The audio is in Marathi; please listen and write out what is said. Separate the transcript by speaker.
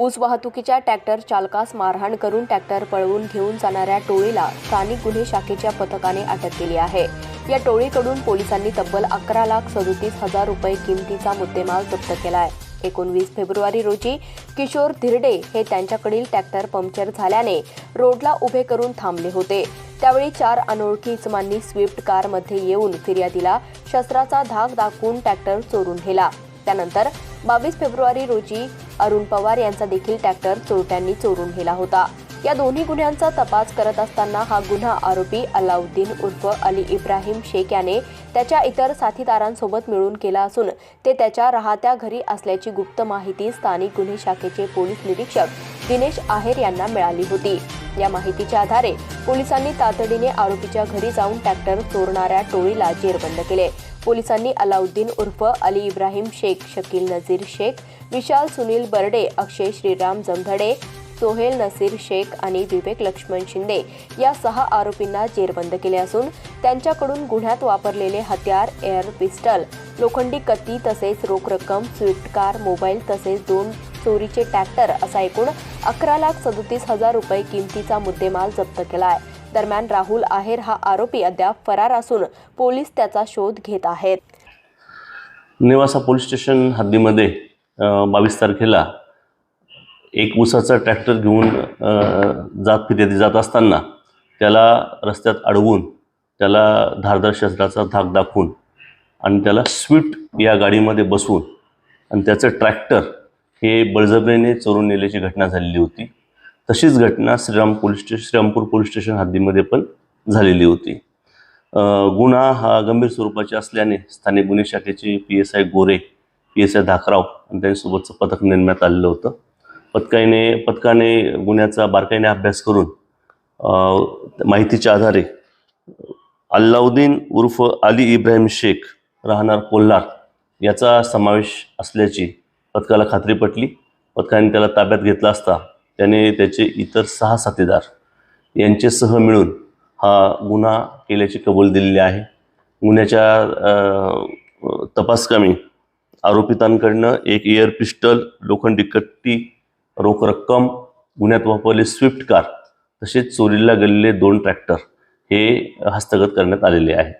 Speaker 1: ऊस वाहतुकीच्या ट्रॅक्टर चालकास मारहाण करून ट्रॅक्टर पळवून घेऊन जाणाऱ्या टोळीला स्थानिक गुन्हे शाखेच्या पथकाने अटक केली आहे. या टोळीकडून पोलिसांनी तब्बल अकरा लाख सदोतीस हजार रुपये किमतीचा मुद्देमाल जप्त केला आहे एकोणवीस फेब्रुवारी रोजी किशोर धिरडे हे त्यांच्याकडील ट्रॅक्टर पंक्चर झाल्याने रोडला उभे करून थांबले होते. त्यावेळी चार अनोळखी इसमांनी स्विफ्ट कारमध्ये येऊन फिर्यादीला शस्त्राचा धाक दाखवून ट्रॅक्टर चोरून नेला. त्यानंतर बावीस फेब्रुवारी रोजी अरुण पवार यांचा देखील ट्रॅक्टर चोरट्यांनी चोरून नेला होता. या दोन्ही गुन्ह्यांचा तपास करत असताना हा गुन्हा आरोपी अलाउद्दीन उर्फ अली इब्राहिम शेख याने त्याच्या इतर साथीदारांसोबत मिळून केला असून ते त्याच्या राहत्या घरी असल्याची गुप्त माहिती स्थानिक गुन्हे शाखेचे पोलीस निरीक्षक दिनेश आहेर यांना मिळाली होती. या माहितीच्या आधारे पोलिसांनी तातडीने आरोपीच्या घरी जाऊन ट्रॅक्टर चोरणाऱ्या टोळीला जेरबंद केले. पोलिसांनी अलाउद्दीन उर्फ अली इब्राहिम शेख शकील नझीर शेख विशाल सुनील बर्डे अक्षय श्रीराम जमधडे सोहेल नसीर शेख आणि विवेक लक्ष्मण शिंदे या सहा आरोपींना जेरबंद केले असून त्यांच्याकडून गुन्ह्यात वापरलेले हत्यार एअर पिस्टल लोखंडी कत्ती तसेच रोख रक्कम स्विफ्ट कार मोबाईल तसेच दोन चोरीचे ट्रॅक्टर असा एकूण अकरा लाख सदोतीस हजार रुपये किमतीचा मुद्देमाल जप्त केला आहे. दरम्यान राहुल आहेर हा आरोपी अद्याप फरार असून पोलीस त्याचा शोध घेत आहेत.
Speaker 2: नेवासा पोलीस स्टेशन हद्दीमध्ये बावीस तारखेला एक उसाचा ट्रॅक्टर घेऊन जात फिर्यादी जात असताना त्याला रस्त्यात अडवून त्याला धारदार शस्त्राचा धाक दाखवून आणि त्याला स्विफ्ट या गाडीमध्ये बसवून आणि त्याचं ट्रॅक्टर हे बळजबरीने चोरून नेल्याची घटना झालेली होती. तशीच घटना Shriram police station Shrirampur police station हद्दीमध्ये पण झालेली होती. गुन्हा हा गंभीर स्वरूपाचे असल्याने स्थानिक गुन्हे शाखेचे P S I Gore P S I Dhakrao आणि त्यांच्यासोबतचं पथक नेमण्यात आलेलं होतं. पथकाने पथकाने गुन्ह्याचा बारकाईने अभ्यास करून माहितीच्या आधारे अल्लाउद्दीन उर्फ अली इब्राहिम शेख राहणार कोल्हार याचा समावेश असल्याची पथकाला खात्री पटली. पथकाने त्याला ताब्यात घेतला असता त्याने त्याचे इतर सहा साथीदार यांचेसह मिळून हा गुन्हा केल्याची कबूल दिलेली आहे. गुन्ह्याच्या तपासकामी आरोपितांकडनं एक एअर पिस्टल लोखंडी कट्टी रोख रक्कम गुन्ह्यात वापरले स्विफ्ट कार तसेच चोरीला गेलेले दोन ट्रॅक्टर हे हस्तगत करण्यात आलेले आहेत.